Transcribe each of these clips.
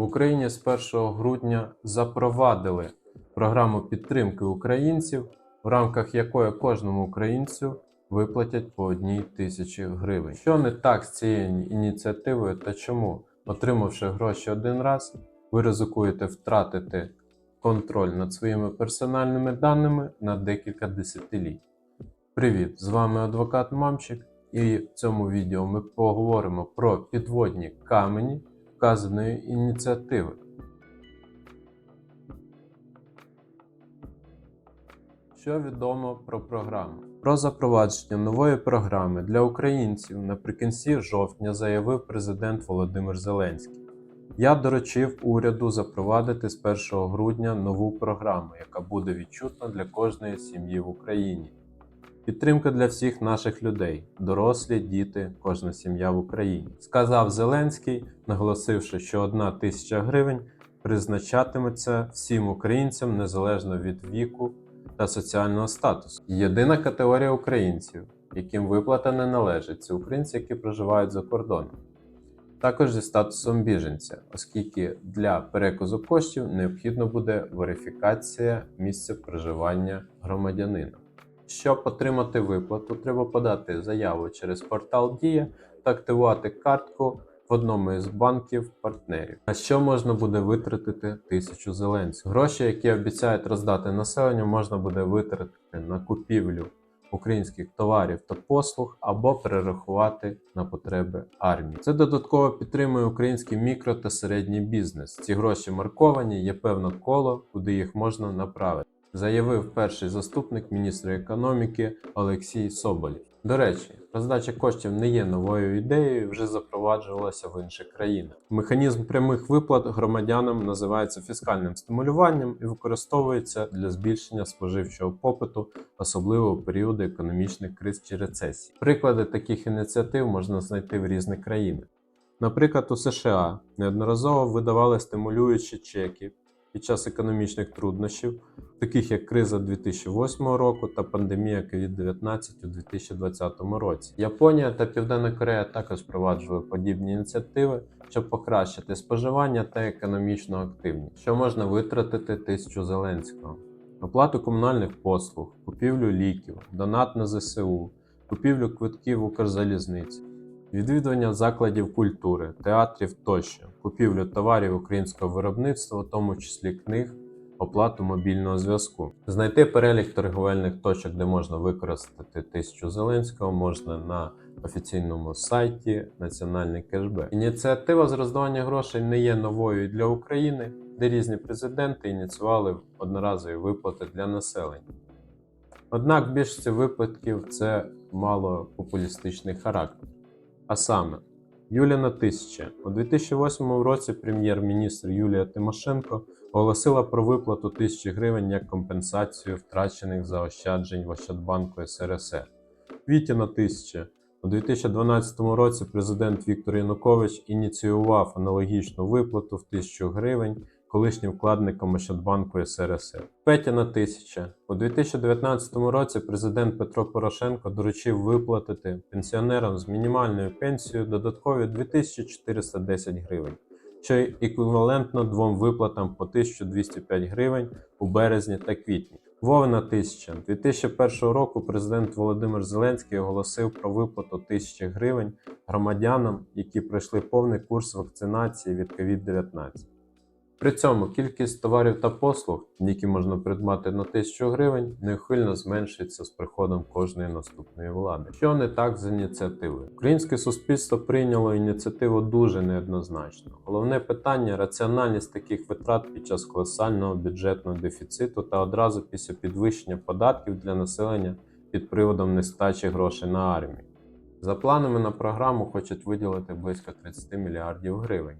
В Україні з 1 грудня запровадили програму підтримки українців, в рамках якої кожному українцю виплатять по одній тисячі гривень. Що не так з цією ініціативою та чому, отримавши гроші один раз, ви ризикуєте втратити контроль над своїми персональними даними на декілька десятиліть. Привіт! З вами адвокат Мамчик, і в цьому відео ми поговоримо про підводні камені вказаної ініціативи. Що відомо про програму? Про запровадження нової програми для українців наприкінці жовтня заявив президент Володимир Зеленський. Я доручив уряду запровадити з 1 грудня нову програму, яка буде відчутна для кожної сім'ї в Україні. Підтримка для всіх наших людей, дорослі, діти, кожна сім'я в Україні, сказав Зеленський, наголосивши, що одна тисяча гривень призначатиметься всім українцям незалежно від віку та соціального статусу. Єдина категорія українців, яким виплата не належить, це українці, які проживають за кордоном. Також зі статусом біженця, оскільки для переказу коштів необхідно буде верифікація місця проживання громадянина. Щоб отримати виплату, треба подати заяву через портал Дія та активувати картку в одному із банків партнерів. На що можна буде витратити тисячу зеленців? Гроші, які обіцяють роздати населенню, можна буде витратити на купівлю українських товарів та послуг або перерахувати на потреби армії. Це додатково підтримує український мікро та середній бізнес. Ці гроші марковані, є певне коло, куди їх можна направити. Заявив перший заступник міністра економіки Олексій Соболєв. До речі, роздача коштів не є новою ідеєю, вже запроваджувалася в інших країнах. Механізм прямих виплат громадянам називається фіскальним стимулюванням і використовується для збільшення споживчого попиту, особливо у періоди економічних криз чи рецесій. Приклади таких ініціатив можна знайти в різних країнах. Наприклад, у США неодноразово видавали стимулюючі чеки під час економічних труднощів, таких як криза 2008 року та пандемія COVID-19 у 2020 році. Японія та Південна Корея також впроваджували подібні ініціативи, щоб покращити споживання та економічну активність, що можна витратити тисячу Зеленського, оплату комунальних послуг, купівлю ліків, донат на ЗСУ, купівлю квитків Укрзалізниці. Відвідування закладів культури, театрів тощо, купівлю товарів українського виробництва, в тому числі книг, оплату мобільного зв'язку. Знайти перелік торговельних точок, де можна використати тисячу Зеленського, можна на офіційному сайті Національний кешбек. Ініціатива з роздавання грошей не є новою для України, де різні президенти ініціювали одноразові виплати для населення. Однак в більшості випадків це мало популістичний характер. А саме, Юліна Тисяча у 2008 році прем'єр-міністр Юлія Тимошенко оголосила про виплату тисячі гривень як компенсацію втрачених заощаджень в Ощадбанку СРСР. Вітіна Тисяча у 2012 році президент Віктор Янукович ініціював аналогічну виплату в тисячу гривень колишнім вкладникам Ощадбанку СРСР. Петяна тисяча у 2019 році президент Петро Порошенко доручив виплатити пенсіонерам з мінімальною пенсією додаткові 2410 гривень, що еквівалентно двом виплатам по 1205 гривень у березні та квітні. Вовна тисяча 2001 року президент Володимир Зеленський оголосив про виплату тисячі гривень громадянам, які пройшли повний курс вакцинації від COVID-19. При цьому кількість товарів та послуг, які можна придбати на 1000 гривень, неухильно зменшується з приходом кожної наступної влади. Що не так з ініціативою? Українське суспільство прийняло ініціативу дуже неоднозначно. Головне питання раціональність таких витрат під час колосального бюджетного дефіциту та одразу після підвищення податків для населення під приводом нестачі грошей на армію. За планами на програму хочуть виділити близько 30 мільярдів гривень.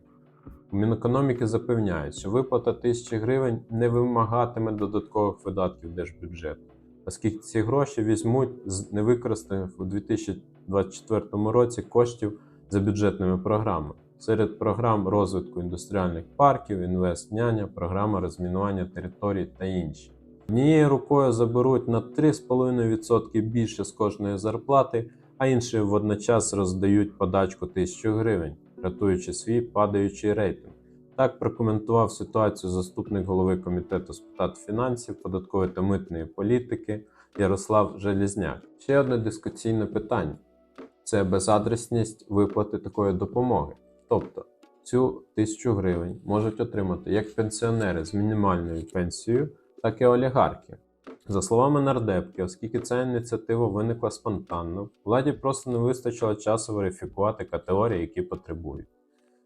У Мінекономіки запевняють, що виплата тисячі гривень не вимагатиме додаткових видатків держбюджету, оскільки ці гроші візьмуть з невикористаних у 2024 році коштів за бюджетними програмами. Серед програм розвитку індустріальних парків, інвестняня, програма розмінування територій та інші. Однією рукою заберуть на 3,5% більше з кожної зарплати, а іншою водночас роздають подачку 1000 гривень рятуючи свій падаючий рейтинг. Так прокоментував ситуацію заступник голови комітету з питань фінансів, податкової та митної політики Ярослав Желізняк. Ще одне дискусійне питання це безадресність виплати такої допомоги. Тобто цю тисячу гривень можуть отримати як пенсіонери з мінімальною пенсією, так і олігархи. За словами нардепки, оскільки ця ініціатива виникла спонтанно, владі просто не вистачило часу верифікувати категорії, які потребують.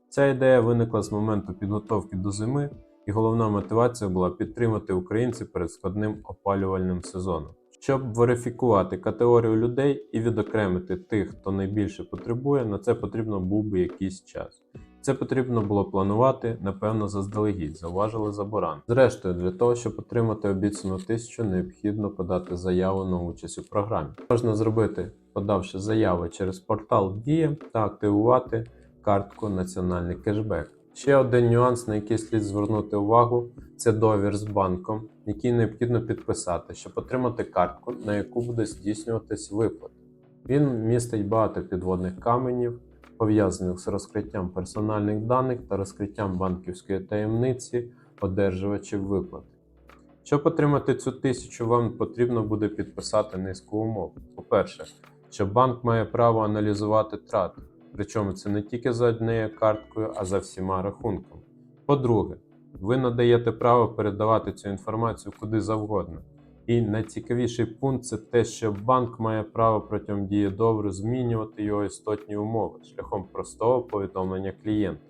Ця ідея виникла з моменту підготовки до зими, і головна мотивація була підтримати українців перед складним опалювальним сезоном. Щоб верифікувати категорію людей і відокремити тих, хто найбільше потребує, на це потрібно був би якийсь час. Це потрібно було планувати, напевно, заздалегідь, зауважили заборан. Зрештою, для того, щоб отримати обіцяну тисячу, необхідно подати заяву на участь у програмі. Можна зробити, подавши заяву через портал Дія та активувати картку Національний кешбек. Ще один нюанс, на який слід звернути увагу, це договір з банком, який необхідно підписати, щоб отримати картку, на яку буде здійснюватись виплат. Він містить багато підводних каменів, пов'язаних з розкриттям персональних даних та розкриттям банківської таємниці одержувачів виплат. Щоб отримати цю тисячу, вам потрібно буде підписати низку умов. По-перше, що банк має право аналізувати трати, причому це не тільки за однією карткою, а за всіма рахунками. По-друге, ви надаєте право передавати цю інформацію куди завгодно. І найцікавіший пункт це те, що банк має право протягом дії договору змінювати його істотні умови шляхом простого повідомлення клієнта,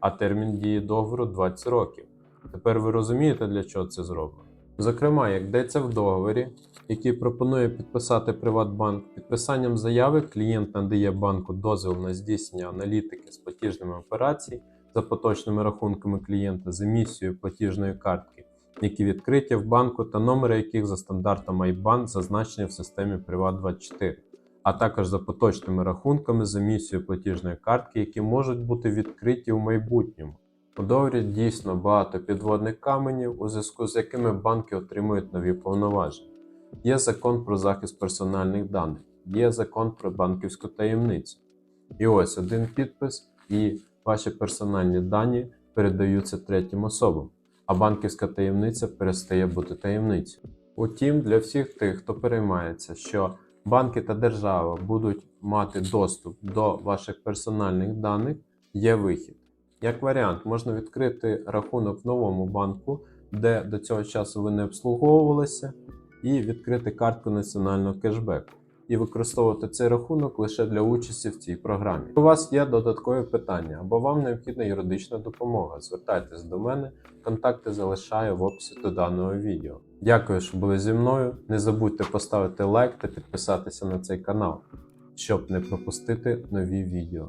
а термін дії договору 20 років. Тепер ви розумієте, для чого це зроблено. Зокрема, як йдеться в договорі, який пропонує підписати Приватбанк, підписанням заяви клієнт надає банку дозвіл на здійснення аналітики з платіжними операцій за поточними рахунками клієнта з емісією платіжної картки, які відкриті в банку та номери яких за стандартом IBAN зазначені в системі Privat24, а також за поточними рахунками з емісією платіжної картки, які можуть бути відкриті в майбутньому. У договорі дійсно багато підводних каменів, у зв'язку з якими банки отримують нові повноваження. Є закон про захист персональних даних, є закон про банківську таємницю. І ось один підпис, і ваші персональні дані передаються третім особам, а банківська таємниця перестає бути таємницею. Утім, для всіх тих, хто переймається, що банки та держава будуть мати доступ до ваших персональних даних, є вихід. Як варіант, можна відкрити рахунок в новому банку, де до цього часу ви не обслуговувалися, і відкрити картку національного кешбеку. І використовувати цей рахунок лише для участі в цій програмі. У вас є додаткові питання або вам необхідна юридична допомога. Звертайтесь до мене, контакти залишаю в описі до даного відео. Дякую, що були зі мною. Не забудьте поставити лайк та підписатися на цей канал, щоб не пропустити нові відео.